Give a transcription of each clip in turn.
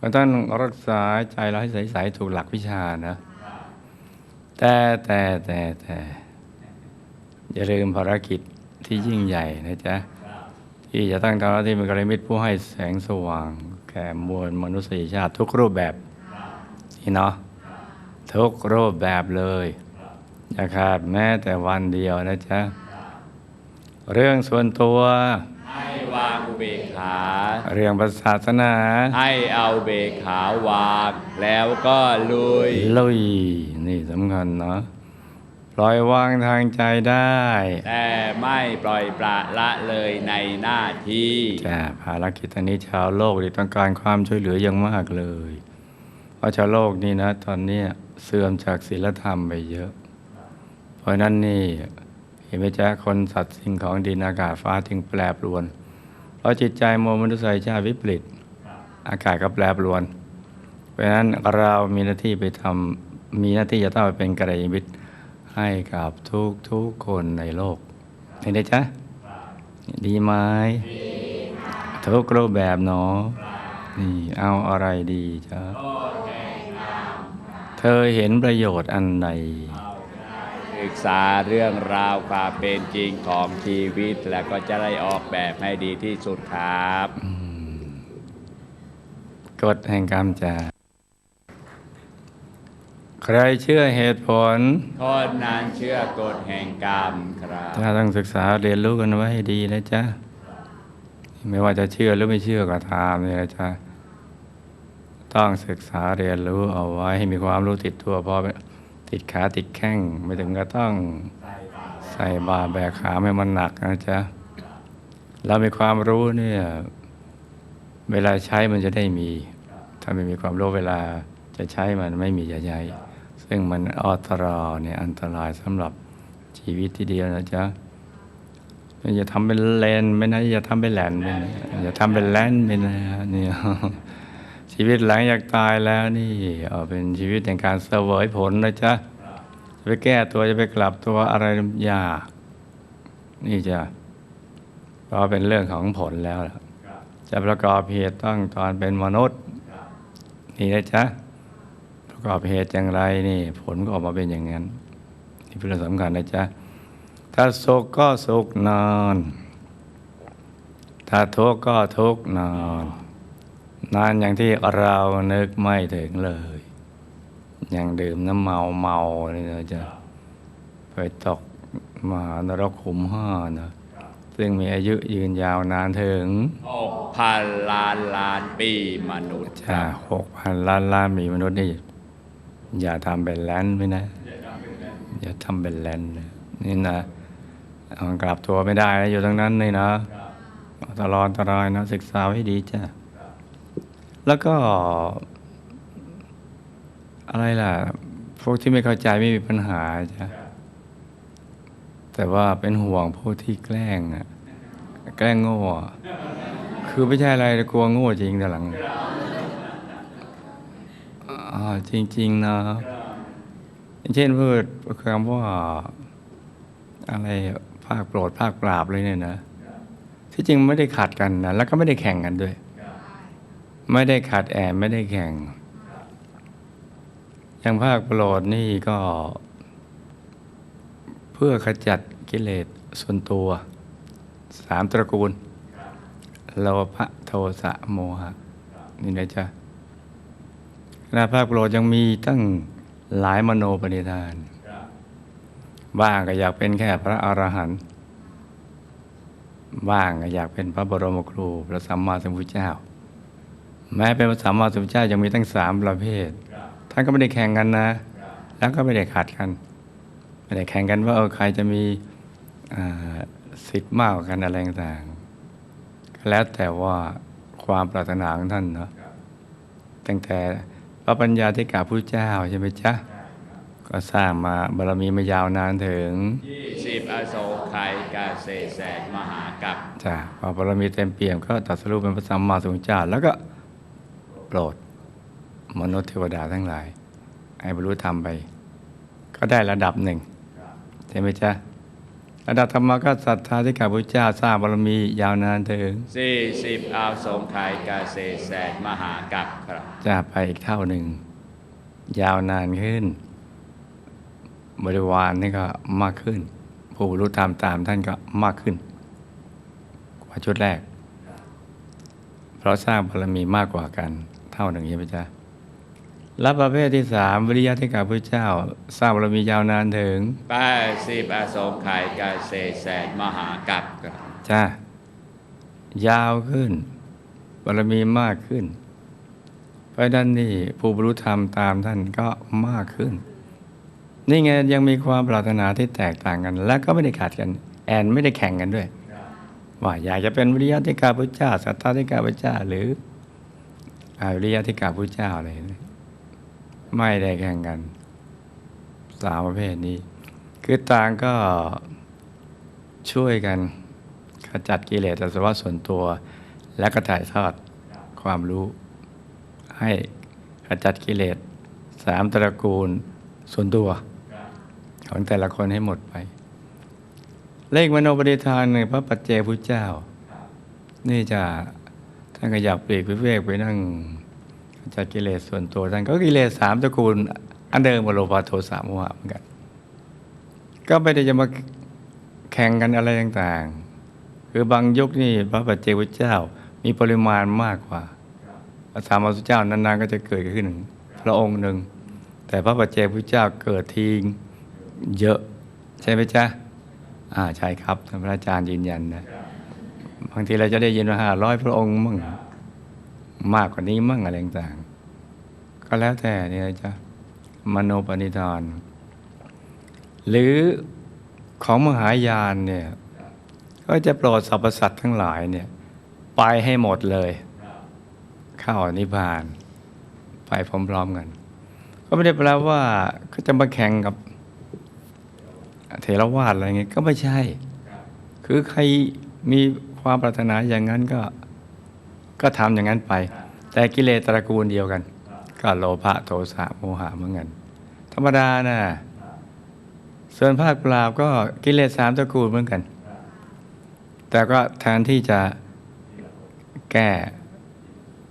ก็ต้องรักษาใจเราให้ใสๆถูกหลักวิชานะ แต่แต่แต่แต่อย่าลืมภารกิจที่ยิ่งใหญ่นะจ๊ะ ที่จะตั้งทำหน้าที่เป็นกระมิตรผู้ให้แสงสว่าง แก่มวลมนุษยชาติทุกรูปแบบนี่เนาะทุกรูปแบบเลยอย่าขาดแม้แต่วันเดียวนะจ๊ะ เรื่องส่วนตัว เบกขา เรื่องศาสนา ให้เอาเบกขาวาง แล้วก็ลุย ลุย นี่สำคัญเนาะปล่อยวางทางใจได้ แต่ไม่ปล่อยปละละเลยในหน้าที่จ้าภารกิจอันนี้ชาวโลกที่ต้องการความช่วยเหลืออย่างมากเลยเพราะชาวโลกนี่นะ ตอนเนี้ยเสื่อมจากศีลธรรมไปเยอะ เพราะฉะนั้นนี่เห็นไหมจ๊ะคนสัตว์สิ่งของดินอากาศฟ้าถึงแปรปรวน เพราจิตใจมวลมนุษยชาติวิปริตอากาศก็แปรปรวน เพราะนั้นเรามีหน้าที่ไปทำมีหน้าที่จะต้องไปเป็นกระยาณมิตรให้กับทุกทุกคนในโลกเห็นไหมจ๊ะดีไหมทุกรูปแบบเนาะนี่เอาอะไรดีจ๊ะเธอเห็นประโยชน์อันใด ศึกษาเรื่องราวความเป็นจริงของชีวิต แล้วก็จะได้ออกแบบให้ดีที่สุดครับกฎแห่งกรรมจะใครเชื่อเหตุผลคนนั้นเชื่อกฎแห่งกรรมครับถ้าต้องศึกษาเรียนรู้กันไว้ให้ดีนะจ๊ะไม่ว่าจะเชื่อหรือไม่เชื่อก็ตามเนี่ยนะจ๊ะต้องศึกษาเรียนรู้เอาไว้ให้มีความรู้ติดตัวพอ ติดขาติดแข้งไม่ถึงก็ต้องใส่บาแบกขาให้มันหนักนะจ๊ะเรามีความรู้เนี่ยเวลาใช้มันจะได้มี ถ้าไม่มีความรู้เวลาจะใช้มันไม่มีจะใช้ซึ่งมันอัตรอเนี่ยอันตรายสำหรับชีวิตที่เดียวนะจ๊ะอย่าทำเป็นเลนไม่นะอย่าทำเป็นแหลนไม่นะอย่าทำเป็นแลนไม่นะเนี่ย ชีวิตหลังจากตายแล้วนี่เอาเป็นชีวิตในการเสวยผลนะจ๊ะจะไปแก้ตัวจะไปกลับตัวอะไรยากนี่จะเพราะเป็นเรื่องของผลแล้วจะประกอบเหตุต้องตอนเป็นมนุษย์ นี่นะจ๊ะประกอบเหตุอย่างไรนี่ ผลก็ออกมาเป็นอย่างนั้นนี่เป็นเรื่องสำคัญนะจ๊ะถ้าสุขก็สุขนอน ถ้าทุกข์ก็ทุกข์นอน นานอย่างที่เรานึกไม่ถึงเลย อย่างดื่มน้ำเมาเมาเลยนะจ๊ะไปตกมหานรกขุมห้านะซึ่งมีอายุยืนยาวนานถึงหกพันล้านล้านปีมนุษย์จ้าหกพันล้านล้านมีมนุษย์นี่ อย่าทำเป็นแลนด์ไม่นะ อย่าทำเป็นแลนด์นะนี่นะเอากลับตัวไม่ได้นะอยู่ตรงนั้นนี่นะตลอดตรายนะ ศึกษาให้ดีจ้ะ แล้วก็ อะไรล่ะ พวกที่ไม่เข้าใจไม่มีปัญหาจ้ะแต่ว่าเป็นห่วงพวกที่แกล้งอะแกล้งโง่คือไม่ใช่อะไรกลัวโง่จริงแต่หลังอ่าจริง ๆ นะเช่นพูดคำว่าอะไรภาคโปรดภาคปราบเลยเนี่ยนะ ที่จริงไม่ได้ขัดกันนะแล้วก็ไม่ได้แข่งกันด้วย ไม่ได้ขัดแอบไม่ได้แข่ง อย่างภาคโปรดนี่ก็ เพื่อขจัดกิเลสส่วนตัว สามตระกูลโลภะโทสะโมหะ นี่นะจ๊ะขณะภาคโปรดยังมีตั้งหลายมโนปณิธาน บ้างก็อยากเป็นแค่พระอรหันต์บ้างก็อยากเป็นพระบรมครูพระสัมมาสัมพุทธเจ้า แม้เป็นพระสัมมาสัมพุทธเจ้ายังมีตั้งสามประเภท ท่านก็ไม่ได้แข่งกันนะ แล้วก็ไม่ได้ขัดกัน ไม่ได้แข่งกันว่าเออใครจะมีอ่าสิทธิ์มากกว่ากันอะไรต่างๆก็แล้วแต่ว่าความปรารถนาของท่านเนาะตั้งแต่พระปัญญาที่กาพุทธเจ้าใช่ไหมจ๊ะก็สร้างมาบารมีมายาวนานถึงยี่สิบอโศกไขยเกษตรแสนมหากัปจ้ะพอบารมีเต็มเปี่ยมก็ตรัสรู้เป็นพระสัมมาสัมพุทธเจ้าแล้วก็ โปรด มนุษย์เทวดาทั้งหลาย ให้บรรลุธรรมไป ก็ได้ระดับหนึ่งใช่ไหมจ๊ะระดับธรรมก็ศรัทธาที่กับพระเจ้าสร้างบารมียาวนานถึงสี่สิบอาวสงไขยกาเซแสนมหากัปครับจะไปอีกเท่าหนึ่ง ยาวนานขึ้น บริวารนี่ก็มากขึ้น ผู้รู้ตามตามท่านก็มากขึ้น กว่าชุดแรก เพราะสร้างบารมีมากกว่ากัน เท่าหนึ่งใช่ไหมจ๊ะและประเภทที่สามวิริยะที่กับพระเจ้า สร้างบารมียาวนานถึงแปดสิบอสงไขยกาเซแสนมหากัปครับจ้ายาวขึ้นบารมีมากขึ้น เพราะด้านนี้ผู้บรรลุธรรมตามท่านก็มากขึ้น นี่ไงยังมีความปรารถนาที่แตกต่างกัน และก็ไม่ได้ขาดกัน แอนไม่ได้แข่งกันด้วย ว่าอยากจะเป็นวิริยะที่กาพุทธเจ้าสัตตาที่กาพุทธเจ้าหรือ อาวิริยะที่กาพุทธเจ้าอะไรนี่ยไม่ได้แข่งกันสามประเภทนี้ คือต่างก็ช่วยกันขจัดกิเลสอาสวะส่วนตัว และก็ถ่ายทอดความรู้ ให้ขจัดกิเลสสามตระกูลส่วนตัว ของแต่ละคนให้หมดไป เลขมโนปฏิทานในพระปัจเจพุทธเจ้า นี่จะานขยับปลีกวิเวกไปนั่งจัดกิเลสส่วนตัวท่านก็กิเลสสามตระกูล อันเดิมกับโลภะโทสะโมหะเหมือนกัน ก็ไม่ได้จะมาแข่งกันอะไรต่างๆ คือบางยุคนี่พระปัจเจกเจ้ามีปริมาณมากกว่าพระธรรมพุเจ้านานๆก็จะเกิดขึ้นพระองค์หนึ่ง แต่พระปัจเจกพุทธเจ้าเกิดทีเยอะ ใช่ไหมจ๊ะอ่าใช่ครับท่านพระอาจารย์ยืนยันนะางทีเราจะได้ยินว่าห้าร้อยพระองค์มั่งมากกว่านี้มั่งอะไรต่างๆก็แล้วแต่เนี่ยจ๊ะมโนปณิธาน หรือของมหายานเนี่ยก็จะโปรดสรรพสัตว์ทั้งหลายเนี่ยไปให้หมดเลย เข้านิพพาน ไปพร้อมๆกัน ก็ไม่ได้แปลว่าก็จะมาแข่งกับเทรวาสอะไรเงี้ยก็ไม่ใช่ คือใครมี ความปรารถนาอย่างนั้นก็ก็ทำอย่างนั้นไป แต่กิเลสตระกูลเดียวกัน ก็โลภะโทสะโมหะเหมือนกันธรรมดานะส่วนภาคปราบก็กิเลสสามตระกูลเหมือนกัน แต่ก็แทนที่จะแก้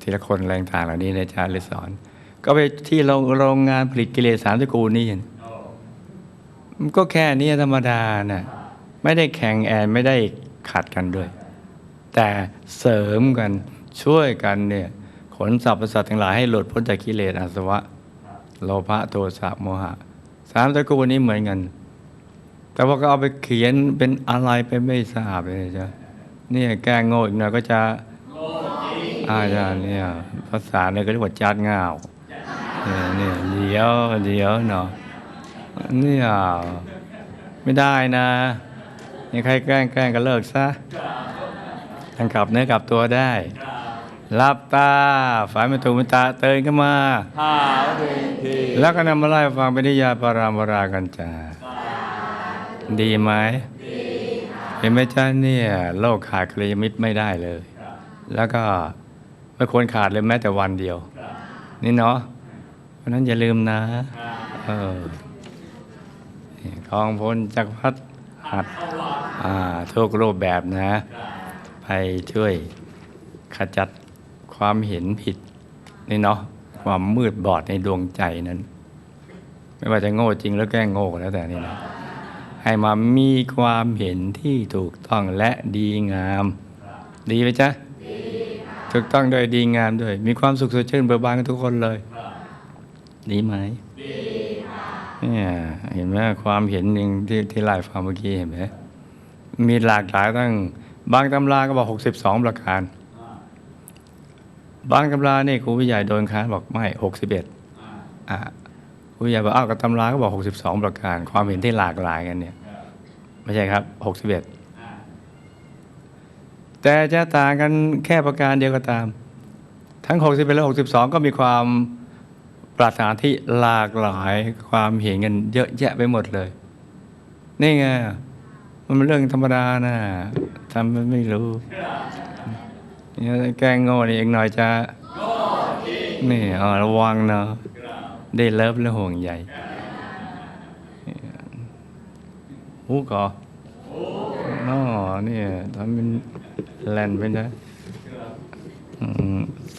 ทีละคนแรงต่างเหล่านี้ในจารย์เลยสอน ก็ไปที่โรงโรงงานผลิตกิเลสสามตระกูลนี่มันก็แค่นี้ธรรมดาน่ะไม่ได้แข่งแอนไม่ได้ขัดกันด้วย แต่เสริมกันช่วยกันเนี่ยขนสรรพสัตว์ทั้งหลายให้หลุดพ้นจากกิเลสอาสวะ โลภะโทสะโมหะสามตระกูลนี้เหมือนกัน แต่ว่าก็เอาไปเขียนเป็นอะไรไปไม่ทราบเลยจ้ะเนี่ยแก้โง่อีกหน่อยก็จะอาจารย์เนี่ยภาษาเนี่ยก็เรียกว่าจัดง่าวเนี่ยเนี่ยเดี๋ยวเดี๋ยวเนาะเนี่ยไม่ได้นะยังใครแกล้งแกล้งก็เลิกซะ ทางกลับเนื้อกลับตัวได้รับตาฝ่ายไม่ถูกมันตาเตือนขึ้นมาหาวหนึ่งทีแล้วก็นำมาไล่ฟังเป็นนิยายปรามปรากันจ้าดีไหมเห็นไหมจ้าเนี่ย โลกขาดกัลยาณมิตรไม่ได้เลย แล้วก็ไม่ควรขาดเลยแม้แต่วันเดียว นี่เนาะเพราะนั้นอย่าลืมนะ เออนี่กองพลจักรพรรดิหัดอ่าทุกรูปแบบนะ ไปช่วยขจัดความเห็นผิดนี่เนาะความมืดบอดในดวงใจนั้น ไม่ว่าจะโง่จริงแล้วแกล้งโง่ก็แล้วแต่นี่นะให้มามีความเห็นที่ถูกต้องและดีงาม ดีไหมจ๊ะถูกต้องด้วยดีงามด้วย มีความสุขสดชื่นเบิกบานกันทุกคนเลย ดีไหมเนี่ยเห็นไหมความเห็นหนึ่งที่ที่ไล่ฟังเมื่อกี้เห็นไหมมีหลากหลายตั้ง บางตำราก็บอกหกสิบสองประการ บางตำราเนี่ยครูวิใหญ่โดนค้านบอกไม่หกสิบเอ็ดอ่าครูวิใหญ่บอกอ้าวกับตำราก็บอกหกสิบสองประการ ความเห็นที่หลากหลายกันเนี่ยไม่ใช่ครับหกสิบเอ็ดแต่จะต่างกันแค่ประการเดียวก็ตาม ทั้งหกสิบเอ็ดและหกสิบสองก็มีความปรารถนาที่หลากหลายความเห็นกันเยอะแยะไปหมดเลย นี่ไง มันเป็นเรื่องธรรมดานะทำมันไม่รู้เนี่ยแกงโง่นี่อีกหน่อยจะนี่เอระวังเนาะได้เลิฟและห่วงใยหูก่อหูเนี่ยทำเป็นแลนไปนะ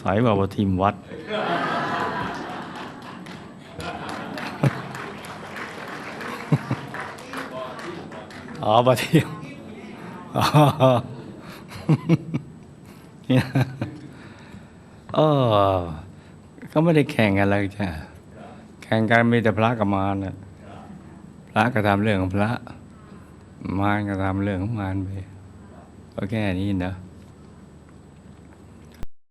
สายบอกว่าทีมวัด อ๋อปะเทียมอ๋อเนี่ยเออเขาไม่ได้แข่งกันเลยจ้ะแข่งกันมีแต่พระกับมารน่ะพระก็ทำเรื่องของพระ มารก็ทำเรื่องของมารไปก็แค่นี้เนาะ